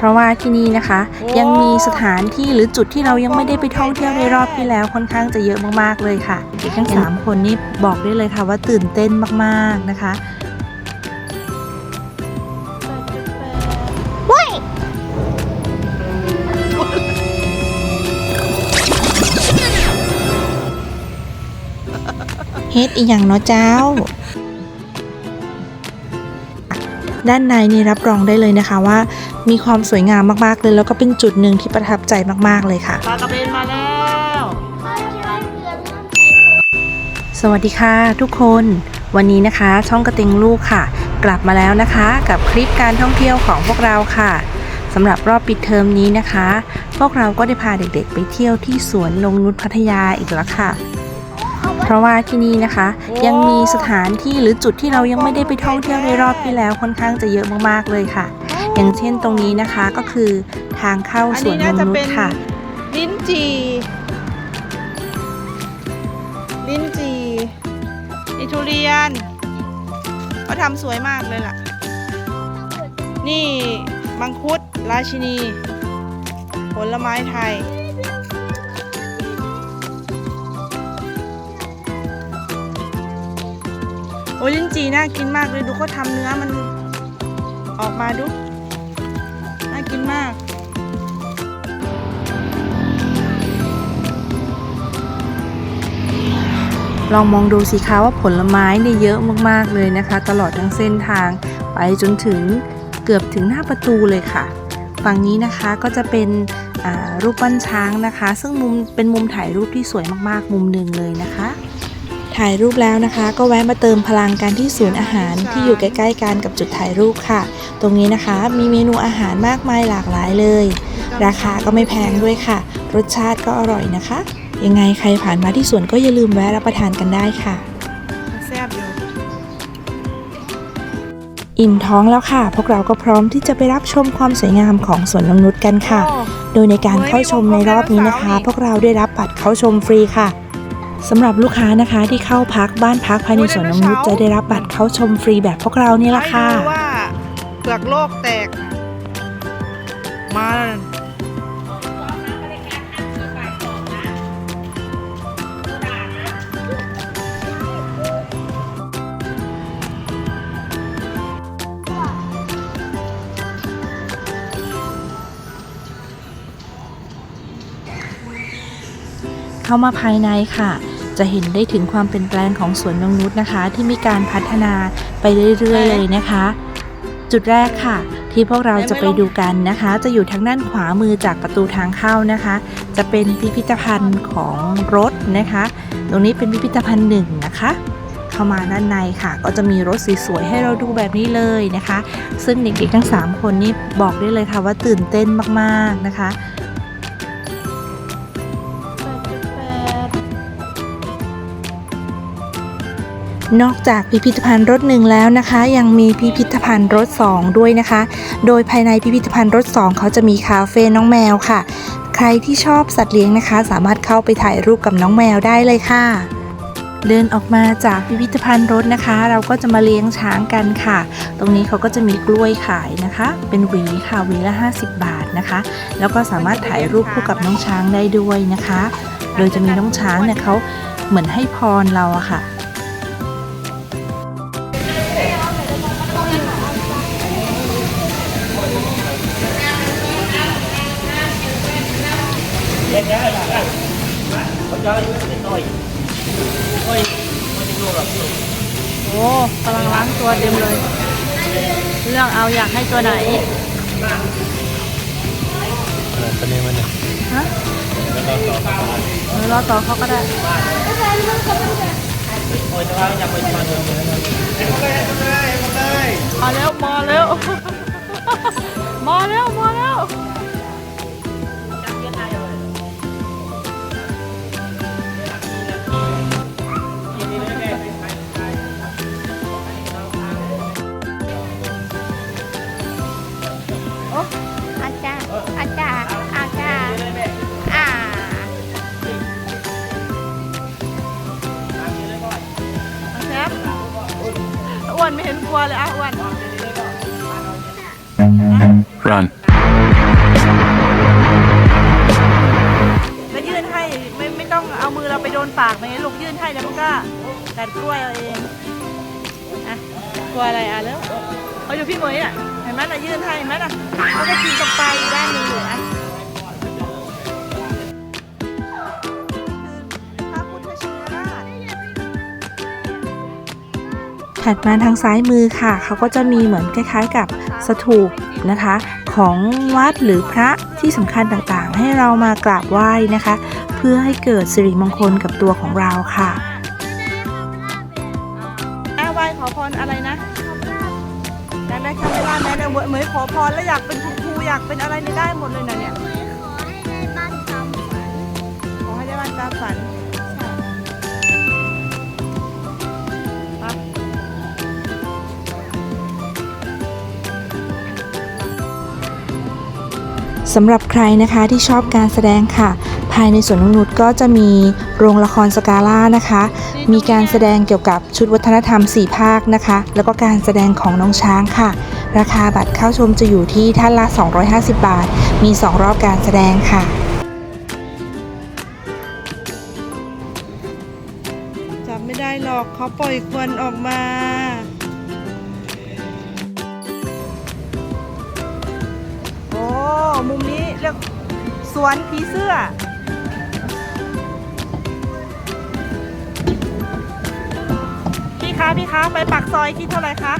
เพราะว่าที่นี่นะคะ ยังมีสถานที่หรือจุดที่เรายังไม่ได้ไปท่องเที่ยวในรอบที่แล้วค่อนข้างจะเยอะมากๆเลยค่ะเด็กทั้งสามคนนี่บอกได้เลยค่ะว่าตื่นเต้นมากๆนะคะเฮ็ดอีหยังเนาะเจ้า ด้านในนี่รับรองได้เลยนะคะว่า มีความสวยงามมากๆเลย แล้วก็เป็นจุดหนึ่งที่ประทับใจมากๆเลยค่ะปลากระเบนมาแล้ว สวัสดีค่ะทุกคน วันนี้นะคะ ช่องกระเตงลูกค่ะ กลับมาแล้วนะคะ กับคลิปการท่องเที่ยวของพวกเราค่ะสำหรับรอบปิดเทอมนี้นะคะ พวกเราก็ได้พาเด็กๆ ไปเที่ยวที่สวนนงนุชพัทยาอีกแล้วค่ะเพ ราะว่าที่นี่นะคะ ยังมีสถานที่หรือจุดที่เรายังไม่ได้ไปท่องเที่ยวในรอบที่แล้วค่อนข้างจะเยอะมากๆเลยค่ะ อย่างเช่นตรงนี้นะคะก็คือทางเข้าอันสวนนี้นน่างจะนุเป็ชนค่ะลิ้นจี่ลิ้นจี่นี่ทุเรียนเขาทำสวยมากเลยล่ะ นี่มังคุดราชินี ผลไม้ไทย โอ้ยลิ้นจีน่ากินมากเลยดูเขาทำเนื้อมันออกมาดู น่ากินมากลองมองดูสิคะว่าผลไม้เนี่ยเยอะมากๆเลยนะคะ ตลอดทั้งเส้นทางไปจนถึงเกือบถึงหน้าประตูเลยค่ะ ฝั่งนี้นะคะก็จะเป็นรูปปั้นช้างนะคะ ซึ่งมุมเป็นมุมถ่ายรูปที่สวยมากๆ มุมหนึ่งเลยนะคะ ถ่ายรูปแล้วนะคะ ก็แวะมาเติมพลังกันที่ศูนย์อาหารที่อยู่ใกล้ๆกันกับจุดถ่ายรูปค่ะ ตรงนี้นะคะมีเมนูอาหารมากมายหลากหลายเลย ราคาก็ไม่แพงด้วยค่ะ รสชาติก็อร่อยนะคะ ยังไงใครผ่านมาที่สวนก็อย่าลืมแวะรับประทานกันได้ค่ะแซ่บอยู่อิ่มท้องแล้วค่ะ พวกเราก็พร้อมที่จะไปรับชมความสวยงามของสวนนงนุชกันค่ะโอ้โดยในการเข้าชมในรอบนี้นะคะ พวกเราได้รับบัตรเข้าชมฟรีค่ะ สำหรับลูกค้านะคะที่เข้าพักบ้านพักภายในสวนนงนุชจะได้รับบัตรเข้าชมฟรีแบบพวกเรานี่แหละค่ะให้ดูว่าเปลือกโลกแตก มาเข้ามาภายในค่ะ จะเห็นได้ถึงความเปลี่ยนแปลงของสวนนงนุชนะคะ ที่มีการพัฒนาไปเรื่อย ๆ เลยนะคะ จุดแรกค่ะ ที่พวกเราจะไปดูกันนะคะ จะอยู่ทางด้านขวามือจากประตูทางเข้านะคะ จะเป็นพิพิธภัณฑ์ของรถนะคะ ตรงนี้เป็นพิพิธภัณฑ์หนึ่งนะคะเข้ามาด้านในค่ะ ก็จะมีรถสวยๆให้เราดูแบบนี้เลยนะคะ ซึ่งเด็กๆทั้ง 3 คนนี่บอกได้เลยค่ะว่าตื่นเต้นมากๆนะคะ นอกจากพิพิธภัณฑ์รถหนึ่งแล้วนะคะ ยังมีพิพิธภัณฑ์รถ 2 ด้วยนะคะ โดยภายในพิพิธภัณฑ์รถ 2 เขาจะมีคาเฟ่น้องแมวค่ะ ใครที่ชอบสัตว์เลี้ยงนะคะ สามารถเข้าไปถ่ายรูปกับน้องแมวได้เลยค่ะเดินออกมาจากพิพิธภัณฑ์รถนะคะ เราก็จะมาเลี้ยงช้างกันค่ะ ตรงนี้เขาก็จะมีกล้วยขายนะคะ เป็นหวีค่ะหวีละ 50 บาทนะคะ แล้วก็สามารถถ่ายรูปคู่กับน้องช้างได้ด้วยนะคะ โดยจะมีน้องช้างเนี่ยเขาเหมือนให้พรเราอะค่ะ โอ้กำลังล้างตัวเต็มเลยเรื่องเอาอยากให้ตัวไหนตัวนี้มันเนี่ยฮะเออรอต่อเขาก็ได้มาแล้วมาแล้วมาแล้วมาแล้ว run แล้วยื่นให้ไม่ไม่ต้องเอามือเราไปโดนปากไหมลูกยื่นให้แล้วมันก็กัดกล้วยเราเองอะกลัวอะไรอะแล้วเขาอยู่พี่หมวยอะเห็นไหมเรายื่นให้เห็นไหมล่ะเขาก็กินตรงปลายด้านนึงอยู่อะ ถัดมาทางซ้ายมือค่ะ เขาก็จะมีเหมือนคล้ายๆ กับสถูปนะคะ ของวัดหรือพระที่สำคัญต่างๆ ให้เรามากราบไหว้นะคะ เพื่อให้เกิดสิริมงคลกับตัวของเราค่ะไหว้ขอพรอะไรนะอยากได้คาเมล่าแมนเนี่ยเหมยขอพรแล้วอยากเป็นคุณครูอยากเป็นอะไรนี่ได้หมดเลยนะเนี่ยขอให้ได้บ้านตามฝันขอให้ไป สำหรับใครนะคะที่ชอบการแสดงค่ะ ภายในสวนนงนุชก็จะมีโรงละครสกาล่านะคะ มีการแสดงเกี่ยวกับชุดวัฒนธรรม 4 ภาคนะคะ แล้วก็การแสดงของน้องช้างค่ะ ราคาบัตรเข้าชมจะอยู่ที่ท่านละ 250 บาท มี 2 รอบการแสดงค่ะจับไม่ได้หรอกเขาปล่อยควันออกมา มุมนี้เรียกสวนผีเสื้อ พี่คะพี่คะไปปากซอยคิดเท่าไหร่คะ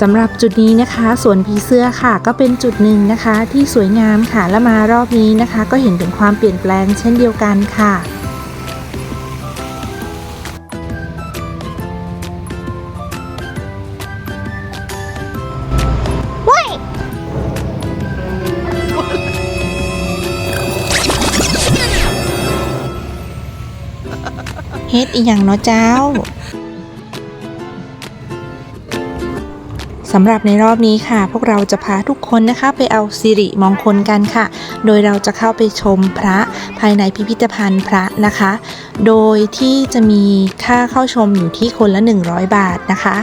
สำหรับจุดนี้นะคะสวนผีเสื้อค่ะ ก็เป็นจุดหนึ่งนะคะ ที่สวยงามค่ะและมารอบนี้นะคะ ก็เห็นถึงความเปลี่ยนแปลงเช่นเดียวกันค่ะ ฮ็ดอีหยังเนาะเจ้าสำหรับในรอบนี้ค่ะ พวกเราจะพาทุกคนนะคะไปเอาสิริมงคลกันค่ะ โดยเราจะเข้าไปชมพระภายในพิพิธภัณฑ์พระนะคะ โดยที่จะมีค่าเข้าชมอยู่ที่คนละ 100 บาทนะคะ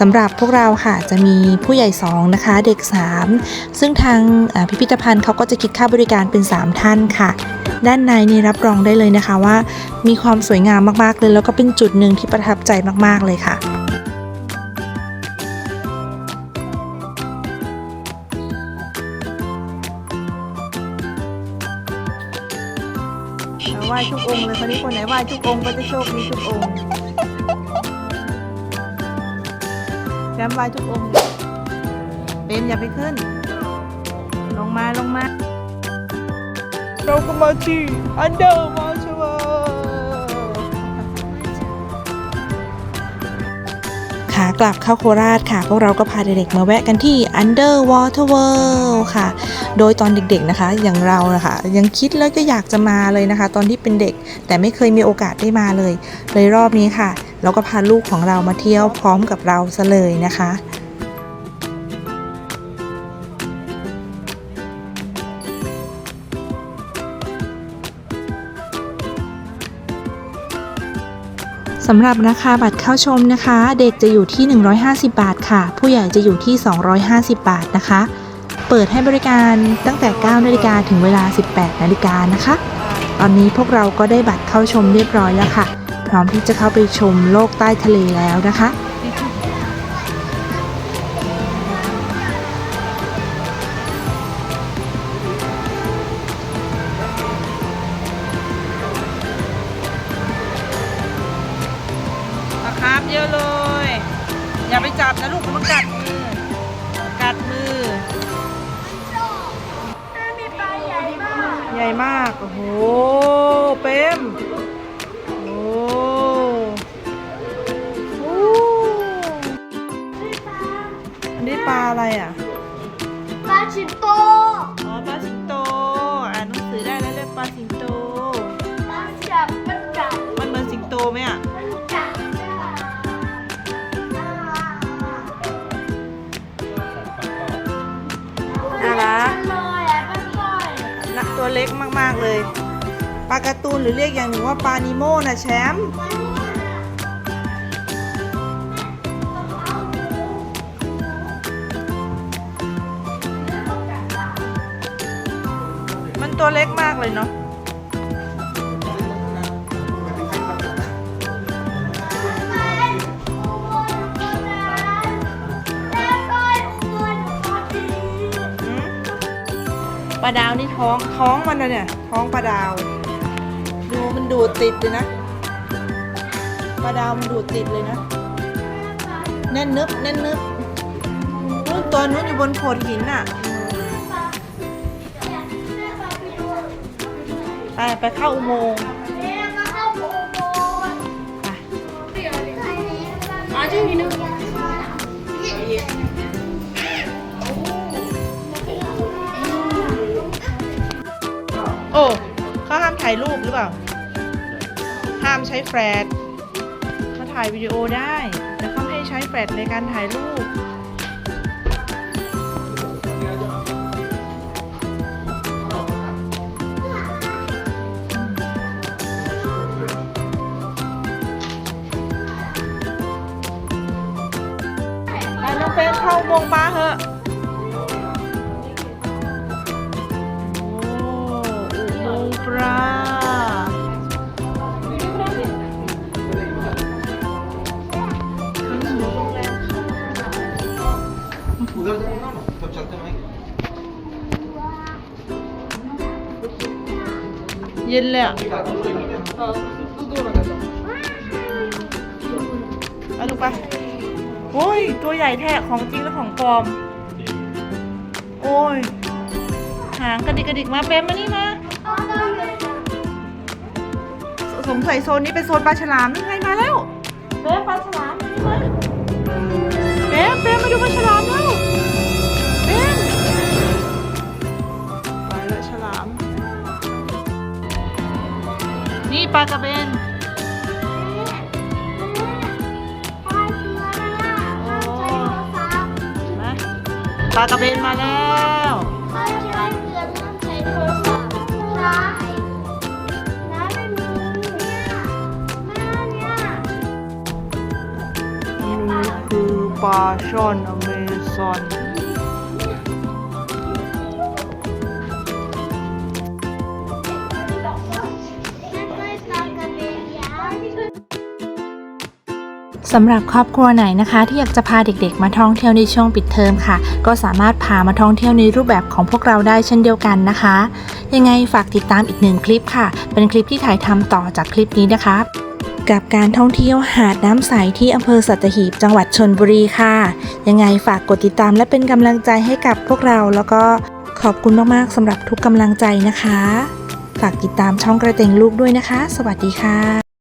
สำหรับพวกเราค่ะจะมีผู้ใหญ่ 2 นะคะ เด็ก 3 ซึ่งทางพิพิธภัณฑ์เขาก็จะคิดค่าบริการเป็น 3 ท่านค่ะ ด้านในนี่รับรองได้เลยนะคะว่า มีความสวยงามมากๆเลย แล้วก็เป็นจุดหนึ่งที่ประทับใจมากๆเลยค่ะ ไหว้ทุกองค์เลยคนนี้คนไหนไหว้ทุกองค์ก็จะโชคดีทุกองค์แชมป์ไหว้ทุกองค์เบมอย่าไปขึ้น ลงมาลงมา เราก็มาที่อันเดอร์มาชวาากลับเข้าโคราชค่ะ พวกเราก็พาเด็กๆมาแวะกันที่ Underwater World ค่ะ โดยตอนเด็กๆนะคะ อย่างเรานะคะยังคิดแล้วก็อยากจะมาเลยนะคะ ตอนที่เป็นเด็ก แต่ไม่เคยมีโอกาสได้มาเลย เลยรอบนี้ค่ะ เราก็พาลูกของเรามาเที่ยวพร้อมกับเราซะเลยนะคะ สำหรับราคาบัตรเข้าชมนะคะ เด็กจะอยู่ที่ 150 บาทค่ะ ผู้ใหญ่จะอยู่ที่ 250 บาทนะคะ เปิดให้บริการตั้งแต่ 9 นาฬิกาถึงเวลา 18 นาฬิกานะคะ ตอนนี้พวกเราก็ได้บัตรเข้าชมเรียบร้อยแล้วค่ะ พร้อมที่จะเข้าไปชมโลกใต้ทะเลแล้วนะคะ อันนี้ปลาอะไรอะ ปลาชิโตอ๋อปลาสิงโต อ่านหนังสือได้แล้วเรียกปลาสิงโต ปลาจับมันจับมันเหมือนสิงโตไหมอะ มันจับน่ารักเลยอะมันลอยนะตัวเล็กมากๆเลย ปลาการ์ตูนหรือเรียกอย่างหนึ่งว่าปลานิโมนะแชมป์ ตัวเล็กมากเลยเนาะอืมปลาดาวนี่ท้องท้องมันนะเนี่ย ท้องปลาดาว ดูมันดูดติดเลยนะปลาดาวมันดูดติดเลยนะ แน่นนึบแน่นนึบนู่นตัวนู้นอยู่บนโขดหินน่ะ ไปไปเข้าอุโมงค์ไปโอ้เขาห้ามถ่ายรูปหรือเปล่า ห้ามใช้แฟลชเขาถ่ายวิดีโอได้ แต่เขาไม่ให้ใช้แฟลชในการถ่ายรูป น้องเฟนเข้าอุโมงค์ปลาเหอะโอ้อุโมงค์ปลาเย็นเลยอะไปดูไป โอ้ย ตัวใหญ่แท้ของจริงและของปลอม โอ้ย หางกระดิกกระดิกมาเป๊มมานี่มา สงสัยโซนนี้เป็นโซนปลาฉลามนึงไงมาแล้วเป๊มปลาฉลามนี่มาเป๊มเป๊มมาดูปลาฉลามแล้วเป๊มไปละฉลาม นี่ปลากระเบนากระเบนมาแล้วนี่คือปลาช่อนอเมซอน สำหรับครอบครัวไหนนะคะ ที่อยากจะพาเด็กๆ มาท่องเที่ยวในช่วงปิดเทอมค่ะ ก็สามารถพามาท่องเที่ยวในรูปแบบของพวกเราได้เช่นเดียวกันนะคะ ยังไงฝากติดตามอีกหนึ่งคลิปค่ะ เป็นคลิปที่ถ่ายทำต่อจากคลิปนี้นะคะกับการท่องเที่ยวหาดน้ำใสที่อำเภอสัตหีบจังหวัดชนบุรีค่ะ ยังไงฝากกดติดตามและเป็นกำลังใจให้กับพวกเรา แล้วก็ขอบคุณมากๆสำหรับทุกกำลังใจนะคะ ฝากติดตามช่องกระเตงลูกด้วยนะคะ สวัสดีค่ะ